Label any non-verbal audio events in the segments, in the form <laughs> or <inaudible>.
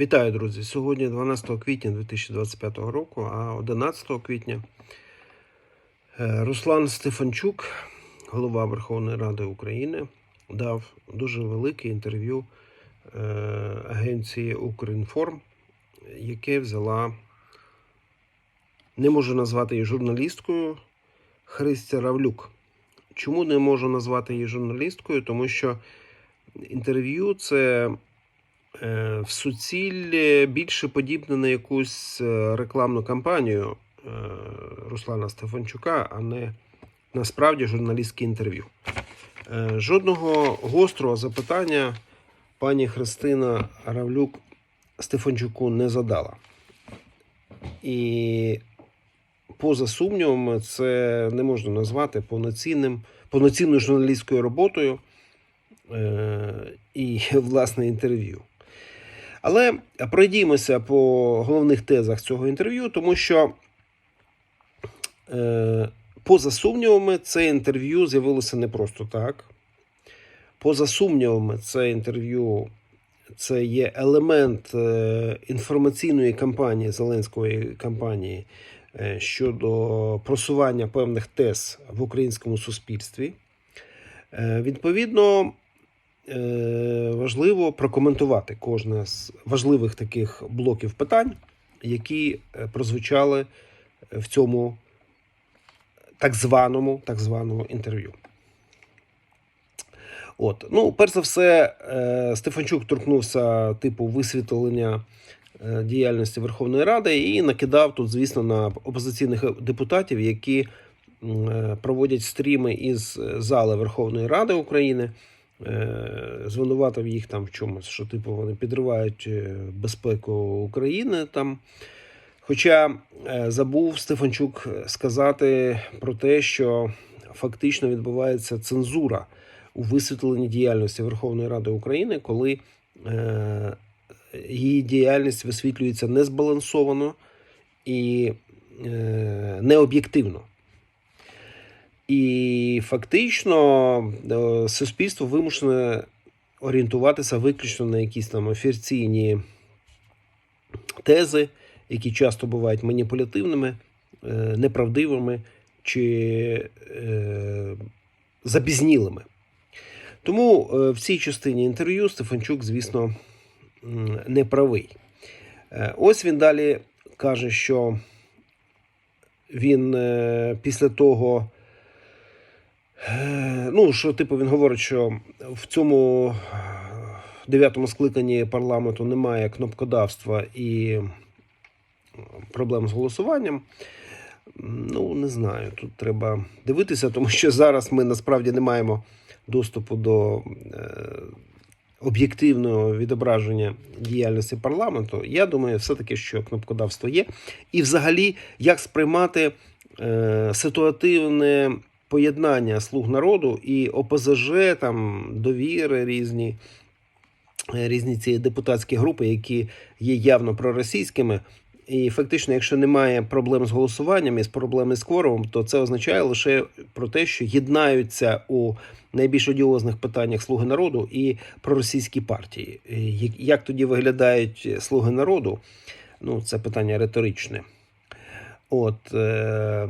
Вітаю, друзі! Сьогодні 12 квітня 2025 року, а 11 квітня е, Руслан Стефанчук, голова Верховної Ради України, дав дуже велике інтерв'ю е, агенції Укрінформ, яке взяла, не можу назвати її журналісткою, Христя Равлюк. Чому не можу назвати її журналісткою? Тому що інтерв'ю це в суціль більше подібне на якусь е, рекламну кампанію е, Руслана Стефанчука, а не насправді журналістське інтерв'ю. Е, Жодного гострого запитання пані Христина Равлюк Стефанчуку не задала. І поза сумнівом, це не можна назвати повноцінним, повноцінною журналістською роботою е, і <laughs> власне інтерв'ю. Але пройдімося по головних тезах цього інтерв'ю, тому що, е, поза сумнівами, це інтерв'ю з'явилося не просто так. Поза сумнівами, це інтерв'ю це є елемент е, інформаційної кампанії Зеленської кампанії е, щодо просування певних тез в українському суспільстві. Відповідно, важливо прокоментувати кожне з важливих таких блоків питань, які е, прозвучали в цьому так званому, так званому інтерв'ю. От, ну, перш за все, е, Стефанчук торкнувся типу висвітлення е, діяльності Верховної Ради і накидав тут, звісно, на опозиційних депутатів, які е, проводять стріми із зали Верховної Ради України. Е, Звинуватив їх там в чомусь, що типу вони підривають е, безпеку України там. Хоча е, забув Стефанчук сказати про те, що фактично відбувається цензура у висвітленні діяльності Верховної Ради України, коли її діяльність висвітлюється незбалансовано і необ'єктивно. І фактично е, суспільство вимушене орієнтуватися виключно на якісь там офіційні тези, які часто бувають маніпулятивними, е, неправдивими чи е, запізнілими. Тому в цій частині інтерв'ю Стефанчук, звісно, не правий. Ось він далі каже, що він після того, ну, що, типу, він говорить, що в цьому е, дев'ятому скликанні парламенту немає кнопкодавства і проблем з голосуванням. Ну, не знаю, тут треба дивитися, тому що зараз ми насправді не маємо доступу до е, об'єктивного відображення діяльності парламенту. Я думаю, все-таки, що кнопкодавство є. І взагалі, як сприймати е, ситуативне поєднання слуг народу і ОПЗЖ, там довіри різні. е, Різні ці депутатські групи, які є явно проросійськими, і фактично, якщо немає проблем з голосуванням і з проблеми з кворумом, то це означає лише про те, що єднаються у найбільш одіозних питаннях слуги народу і проросійські партії. Як- Як тоді виглядають слуги народу? Ну, це питання риторичне. От е,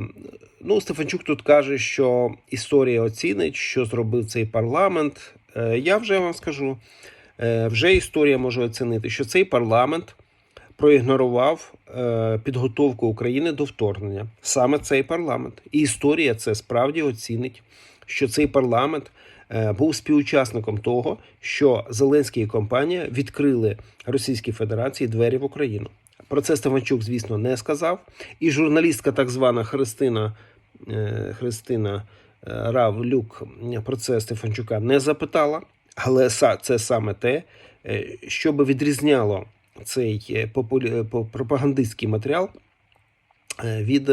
ну, Стефанчук тут каже, що історія оцінить, що зробив цей парламент. Е, я вже вам скажу, е, вже історія може оцінити, що цей парламент проігнорував підготовку України до вторгнення. Саме цей парламент. І історія це справді оцінить, що цей парламент був співучасником того, що Зеленський і компанія відкрили Російській Федерації двері в Україну. Про це Стефанчук, звісно, не сказав. І журналістка, так звана Христина, е, Христина е, Равлюк, про це Стефанчука не запитала. Але це саме те, е, що би відрізняло цей пропагандистський матеріал від,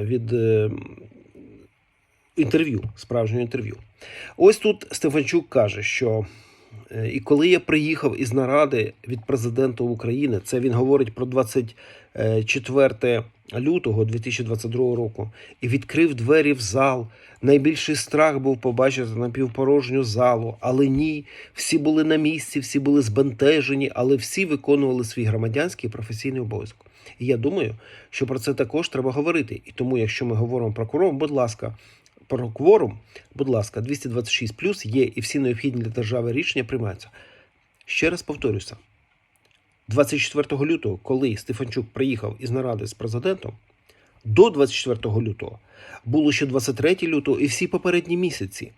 від інтерв'ю, справжнього інтерв'ю. Ось тут Стефанчук каже, що і коли я приїхав із наради від президента України, це він говорить про 20, е, 4 лютого 2022 року і відкрив двері в зал. Найбільший страх був побачити напівпорожню залу, але ні, всі були на місці, всі були збентежені, але всі виконували свій громадянський і професійний обов'язок. І я думаю, що про це також треба говорити. І тому, якщо ми говоримо про кворум, будь ласка, про кворум, будь ласка, 226 плюс є і всі необхідні для держави рішення приймаються. Ще раз повторюся. 24 лютого, коли Стефанчук приїхав із наради з президентом, до 24 лютого було ще 23 лютого і всі попередні місяці,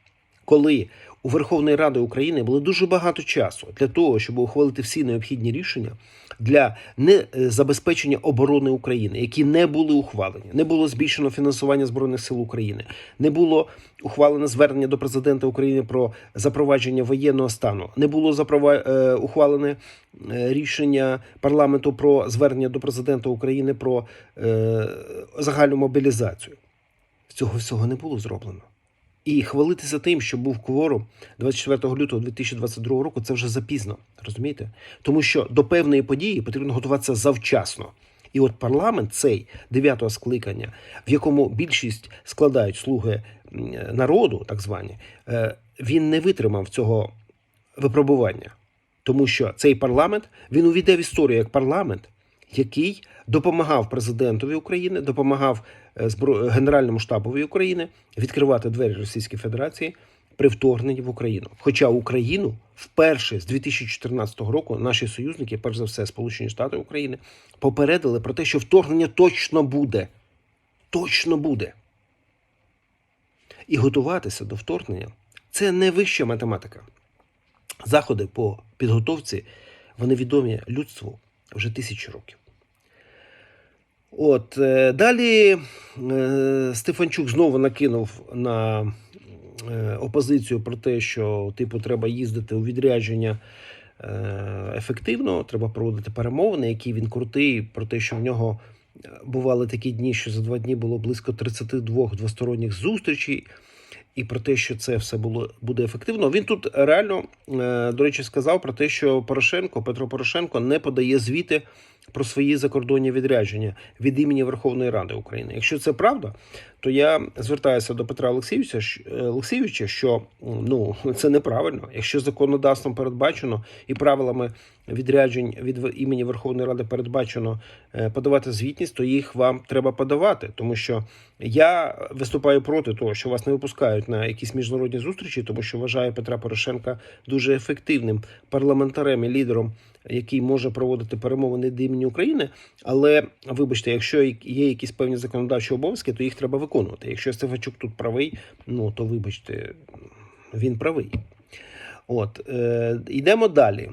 коли у Верховної Ради України було дуже багато часу для того, щоб ухвалити всі необхідні рішення для не е, забезпечення оборони України, які не були ухвалені. Не було збільшено фінансування збройних сил України, не було ухвалене звернення до президента України про запровадження воєнного стану, не було запрова... е, ухвалене е, рішення парламенту про звернення до президента України про е, загальну мобілізацію. Цього всього не було зроблено. І хвалитися тим, що був кворум 24 лютого 2022 року, це вже запізно. Розумієте? Тому що до певної події потрібно готуватися завчасно. І от парламент цей дев'ятого скликання, в якому більшість складають слуги народу, так звані, е, він не витримав цього випробування. Тому що цей парламент він увійде в історію як парламент, який допомагав президентові України, допомагав е, Генеральному штабові України відкривати двері Російської Федерації при вторгненні в Україну. Хоча Україну вперше з 2014 року наші союзники, перш за все, Сполучені Штати України, попередили про те, що вторгнення точно буде. Точно буде. І готуватися до вторгнення це не вища математика. Заходи по підготовці вони відомі людству вже тисячі років. От е, далі е, Стефанчук знову накинув на е, опозицію про те, що типу треба їздити у відрядження ефективно, треба проводити перемовини, які він крутий, про те, що в нього бували такі дні, що за два дні було близько 32 двосторонніх зустрічей. І про те, що це все було буде ефективно. Він тут реально, до речі, сказав про те, що Порошенко, Петро Порошенко, не подає звіти про свої закордонні відрядження від імені Верховної Ради України. Якщо це правда, то я звертаюся до Петра Олексійовича, е, Олексійовича, що ну <laughs> це неправильно. Якщо законодавством передбачено і правилами відряджень від імені Верховної Ради передбачено е, подавати звітність, то їх вам треба подавати, тому що я виступаю проти того, що вас не випускають на якісь міжнародні зустрічі, тому що вважаю Петра Порошенка дуже ефективним парламентарем і лідером, який може проводити перемовини від імені України. Але вибачте, якщо є якісь певні законодавчі обов'язки, то їх треба виконувати. Якщо Стефанчук тут правий, ну то вибачте, він правий. От е, йдемо далі.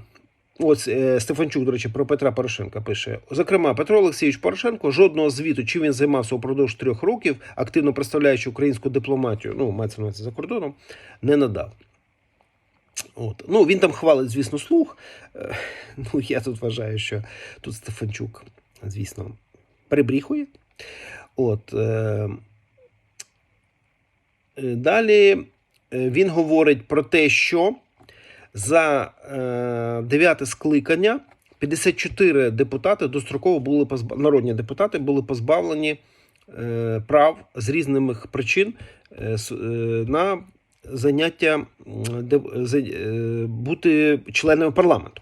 Ось е, Стефанчук, до речі, про Петра Порошенка пише: зокрема, Петро Олексійович Порошенко жодного звіту, чим він займався упродовж трьох років, активно представляючи українську дипломатію, ну мається на увазі за кордоном, не надав. От. Ну, він там хвалить, звісно, слух. Е, Ну, я тут вважаю, що тут Стефанчук, звісно, перебріхує. От. Е, е, далі він говорить про те, що за дев'яте скликання 54 депутати достроково були позбав... народні депутати були позбавлені прав з різних причин на заняття е, бути членами парламенту.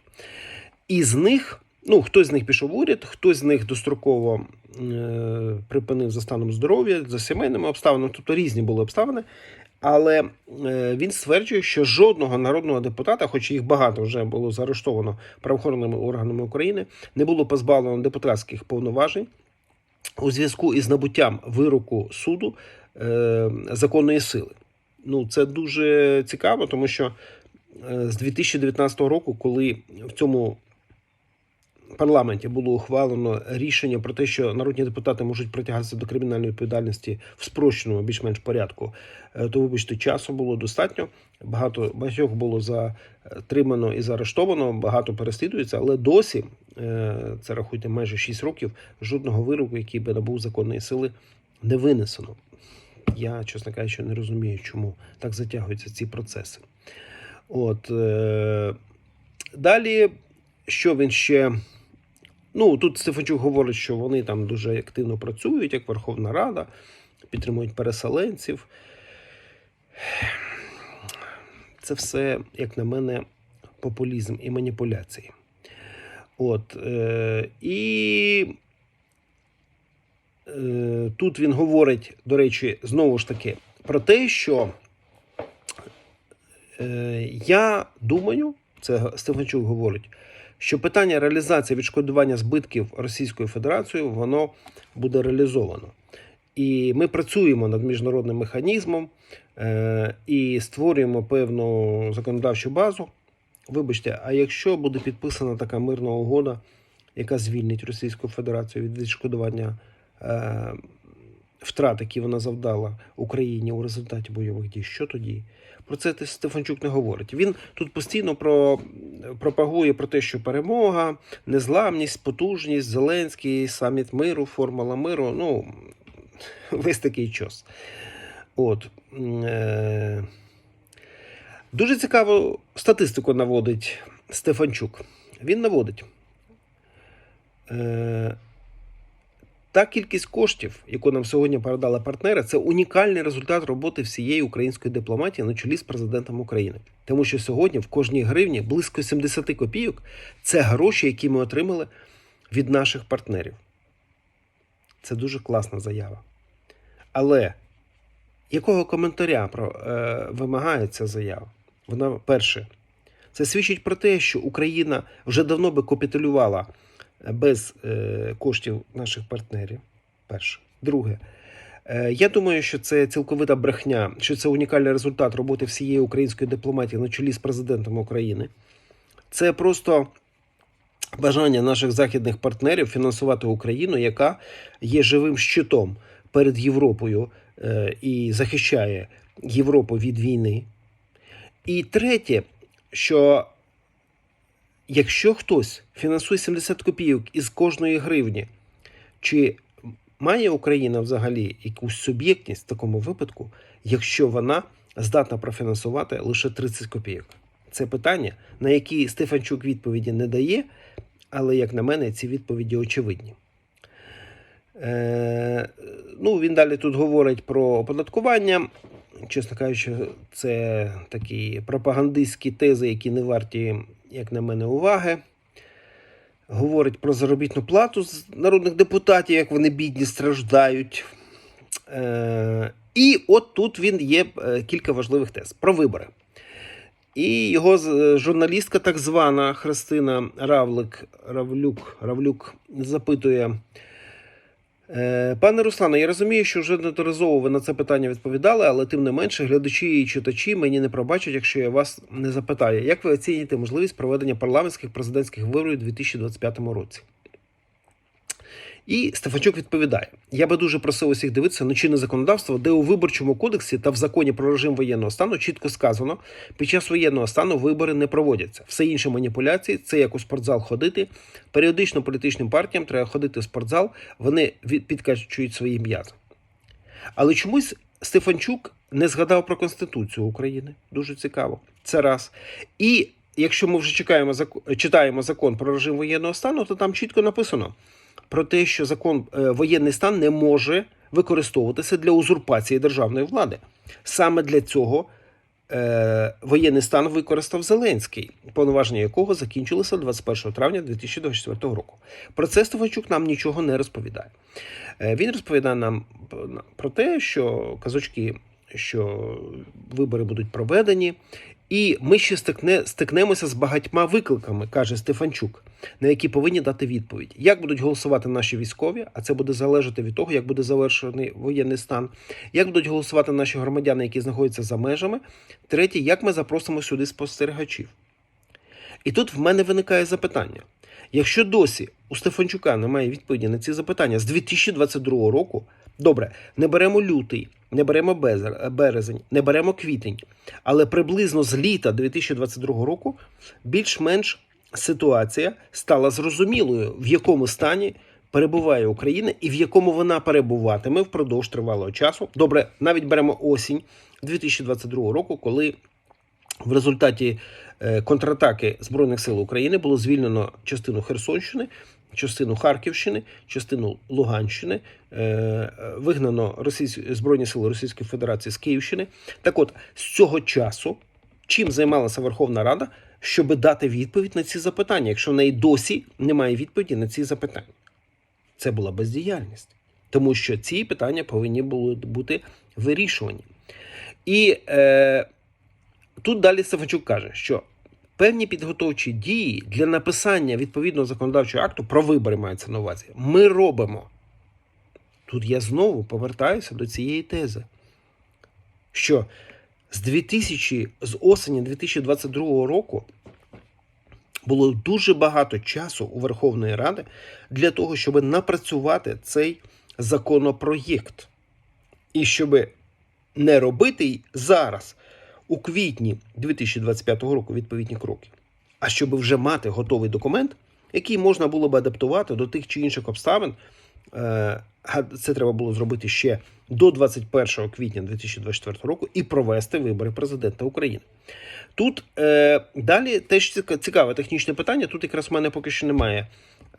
Із них, ну, хтось з них пішов в уряд, хтось з них достроково е, припинив за станом здоров'я, за сімейними обставинами, тобто різні були обставини. Але е, він стверджує, що жодного народного депутата, хоч їх багато вже було заарештовано правоохоронними органами України, не було позбавлено депутатських повноважень у зв'язку із набуттям вироку суду законної сили. Ну, це дуже цікаво, тому що е, з 2019 року, коли в цьому парламенті було ухвалено рішення про те, що народні депутати можуть притягатися до кримінальної відповідальності в спрощеному більш-менш порядку, е, то вибачте, часу було достатньо. Багато багатьох було затримано і заарештовано, багато переслідується, але досі е, це рахуйте майже 6 років. Жодного вироку, який би набув законної сили, не винесено. Я, чесно кажучи, не розумію, чому так затягуються ці процеси. От е, далі, що він ще Ну тут Стефанчук говорить, що вони там дуже активно працюють, як Верховна Рада, підтримують переселенців. Це все, як на мене, популізм і маніпуляції. От, е, і тут він говорить, до речі, знову ж таки, про те, що е, я думаю, це Стефанчук говорить, що питання реалізації відшкодування збитків Російською Федерацією воно буде реалізовано. І ми працюємо над міжнародним механізмом е, і створюємо певну законодавчу базу. Вибачте, а якщо буде підписана така мирна угода, яка звільнить Російську Федерацію від відшкодування е, втрат, які вона завдала Україні у результаті бойових дій, що тоді? Про це Стефанчук не говорить. Він тут постійно про, пропагує про те, що перемога, незламність, потужність, Зеленський, саміт миру, формула миру. Ну, <laughs> весь такий час. От. Е- Дуже цікаву статистику наводить Стефанчук. Він наводить. Е- та кількість коштів, яку нам сьогодні передали партнери, це унікальний результат роботи всієї української дипломатії на чолі з президентом України. Тому що сьогодні в кожній гривні близько 70 копійок це гроші, які ми отримали від наших партнерів. Це дуже класна заява. Але якого коментаря про, е, вимагає ця заява? Вона перше, це свідчить про те, що Україна вже давно би капітулювала без е, коштів наших партнерів. Перше. Друге, е, я думаю, що це цілковита брехня, що це унікальний результат роботи всієї української дипломатії на чолі з президентом України. Це просто бажання наших західних партнерів фінансувати Україну, яка є живим щитом перед Європою е, і захищає Європу від війни. І третє, що якщо хтось фінансує 70 копійок із кожної гривні, чи має Україна взагалі якусь суб'єктність в такому випадку, якщо вона здатна профінансувати лише 30 копійок? Це питання, на які Стефанчук відповіді не дає, але, як на мене, ці відповіді очевидні. Е, ну, Він далі тут говорить про оподаткування. Чесно кажучи, це такі пропагандистські тези, які не варті, як на мене, уваги. Говорить про заробітну плату з народних депутатів, як вони бідні страждають. Е, і от тут він є е, кілька важливих тез про вибори. І його журналістка, так звана Христина Равлик, Равлюк, Равлюк запитує. Е, Пане Руслане, я розумію, що вже неодноразово ви на це питання відповідали, але тим не менше, глядачі і читачі мені не пробачать, якщо я вас не запитаю. Як ви оцінюєте можливість проведення парламентських президентських виборів у 2025 році? І Стефанчук відповідає: Я би дуже просив усіх дивитися на чинне законодавство, де у виборчому кодексі та в законі про режим воєнного стану чітко сказано, під час воєнного стану вибори не проводяться. Все інше маніпуляції це як у спортзал ходити. Періодично політичним партіям треба ходити в спортзал, вони підкачують свої м'язи. Але чомусь Стефанчук не згадав про Конституцію України. Дуже цікаво. Це раз. І якщо ми вже чекаємо, читаємо закон про режим воєнного стану, то там чітко написано про те, що закон е, воєнний стан не може використовуватися для узурпації державної влади. Саме для цього е, воєнний стан використав Зеленський, повноваження якого закінчилося 21 травня 2024 року. Про це Стефанчук нам нічого не розповідає. Е, Він розповідає нам про те, що казочки, що вибори будуть проведені, і ми ще стикне, стикнемося з багатьма викликами, каже Стефанчук, на які повинні дати відповідь. Як будуть голосувати наші військові, а це буде залежати від того, як буде завершений воєнний стан, як будуть голосувати наші громадяни, які знаходяться за межами. Третє, як ми запросимо сюди спостерігачів. І тут в мене виникає запитання: якщо досі у Стефанчука немає відповіді на ці запитання з 2022 року, добре, не беремо лютий, не беремо березень, не беремо квітень, але приблизно з літа 2022 року більш-менш ситуація стала зрозумілою, в якому стані перебуває Україна і в якому вона перебуватиме впродовж тривалого часу. Добре, навіть беремо осінь 2022 року, коли В результаті е, контратаки Збройних сил України було звільнено частину Херсонщини, частину Харківщини, частину Луганщини, е, вигнано Російсь... Збройні сили Російської Федерації з Київщини. Так от, з цього часу, чим займалася Верховна Рада, щоб дати відповідь на ці запитання, якщо в неї досі немає відповіді на ці запитання? Це була бездіяльність, тому що ці питання повинні були бути вирішувані. І е, тут далі Стефанчук каже, що певні підготовчі дії для написання відповідного законодавчого акту про вибори мається на увазі. Ми робимо. Тут я знову повертаюся до цієї тези, що з 2000, з осені 2022 року було дуже багато часу у Верховної Ради для того, щоб напрацювати цей законопроєкт. І щоб не робити зараз, у квітні 2025 року, відповідні кроки, а щоб вже мати готовий документ, який можна було б адаптувати до тих чи інших обставин. Е, Це треба було зробити ще до 21 квітня 2024 року і провести вибори президента України. Тут е, далі теж цікаве технічне питання. Тут якраз в мене поки що немає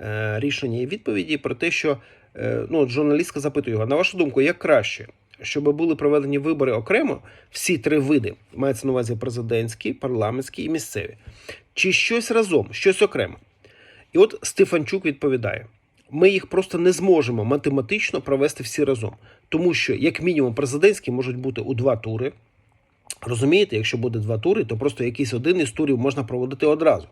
е, рішення і відповіді про те, що ну, журналістка запитує його, на вашу думку, як краще, щоб були проведені вибори окремо, всі три види, мається на увазі президентські, парламентські і місцеві, чи щось разом, щось окремо. І от Стефанчук відповідає: ми їх просто не зможемо математично провести всі разом, тому що, як мінімум, президентські можуть бути у два тури. Розумієте, якщо буде два тури, то просто якийсь один із турів можна проводити одразу.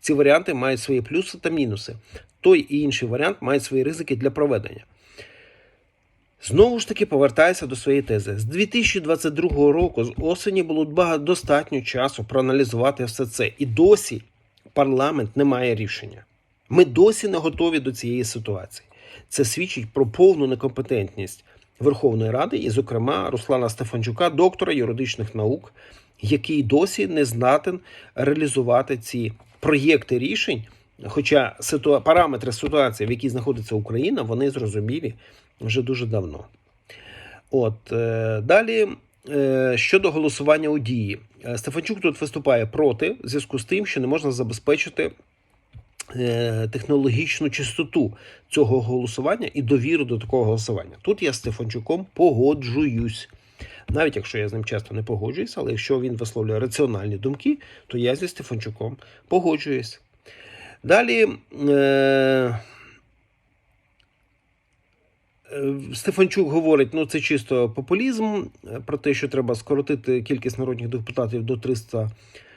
Ці варіанти мають свої плюси та мінуси. Той і інший варіант мають свої ризики для проведення. Знову ж таки повертаюся до своєї тези. З 2022 року, з осені, було багато достатньо часу проаналізувати все це. І досі парламент не має рішення. Ми досі не готові до цієї ситуації. Це свідчить про повну некомпетентність Верховної Ради, і, зокрема, Руслана Стефанчука, доктора юридичних наук, який досі не здатен реалізувати ці проєкти рішень. Хоча ситуа... параметри ситуації, в якій знаходиться Україна, вони зрозумілі вже дуже давно. От е, далі е, щодо голосування у дії, Е, Стефанчук тут виступає проти в зв'язку з тим, що не можна забезпечити технологічну чистоту цього голосування і довіру до такого голосування. Тут я з Стефанчуком погоджуюсь. Навіть якщо я з ним часто не погоджуюсь, але якщо він висловлює раціональні думки, то я зі Стефанчуком погоджуюсь. Далі. Е, Стефанчук говорить, ну це чисто популізм е, про те, що треба скоротити кількість народних депутатів до 300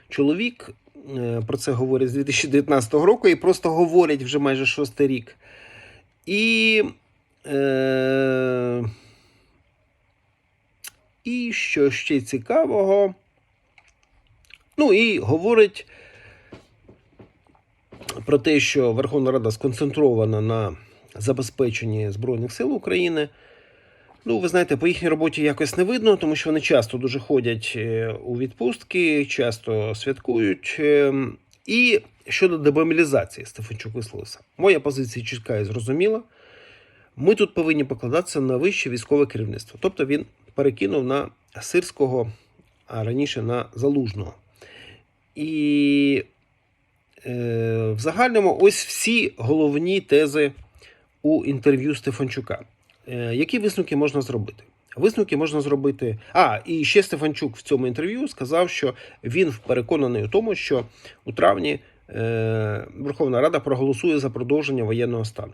чоловік. Е, Про це говорять з 2019 року і просто говорять вже майже шостий рік. І, е, і що ще цікавого? Ну і говорить про те, що Верховна Рада сконцентрована на забезпеченні Збройних сил України. Ну, ви знаєте, по їхній роботі якось не видно, тому що вони часто дуже ходять е, у відпустки, часто святкують. Е, І щодо демобілізації, Стефанчук висловився. Моя позиція чітка і зрозуміла. Ми тут повинні покладатися на вище військове керівництво. Тобто він перекинув на сирського, а раніше на залужного. І е, в загальному ось всі головні тези у інтерв'ю Стефанчука. Е, Які висновки можна зробити? Висновки можна зробити. А, і ще Стефанчук в цьому інтерв'ю сказав, що він переконаний у тому, що у травні е, Верховна Рада проголосує за продовження воєнного стану.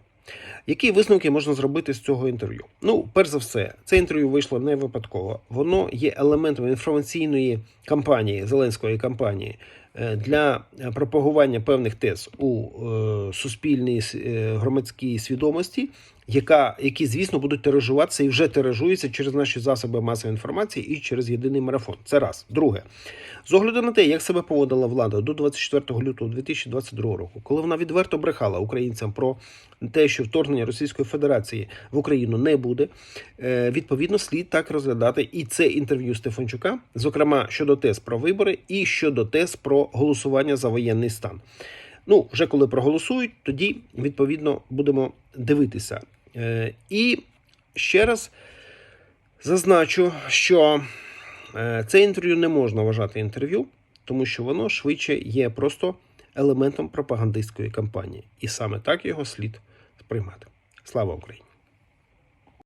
Які висновки можна зробити з цього інтерв'ю? Ну, перш за все, це інтерв'ю вийшло не випадково. Воно є елементом інформаційної кампанії Зеленської кампанії для пропагування певних тез у е, суспільній е, громадській свідомості, яка, які, звісно, будуть тиражуватися і вже тиражуються через наші засоби масової інформації і через єдиний марафон. Це раз. Друге, з огляду на те, як себе поводила влада до 24 лютого 2022 року, коли вона відверто брехала українцям про те, що вторгнення Російської Федерації в Україну не буде, е, відповідно слід так розглядати і це інтерв'ю Стефанчука, зокрема щодо тез про вибори і щодо тез про голосування за воєнний стан. Ну, вже коли проголосують, тоді відповідно будемо дивитися. Е, І ще раз зазначу, що е, це інтерв'ю не можна вважати інтерв'ю, тому що воно швидше є просто елементом пропагандистської кампанії. І саме так його слід сприймати. Слава Україні!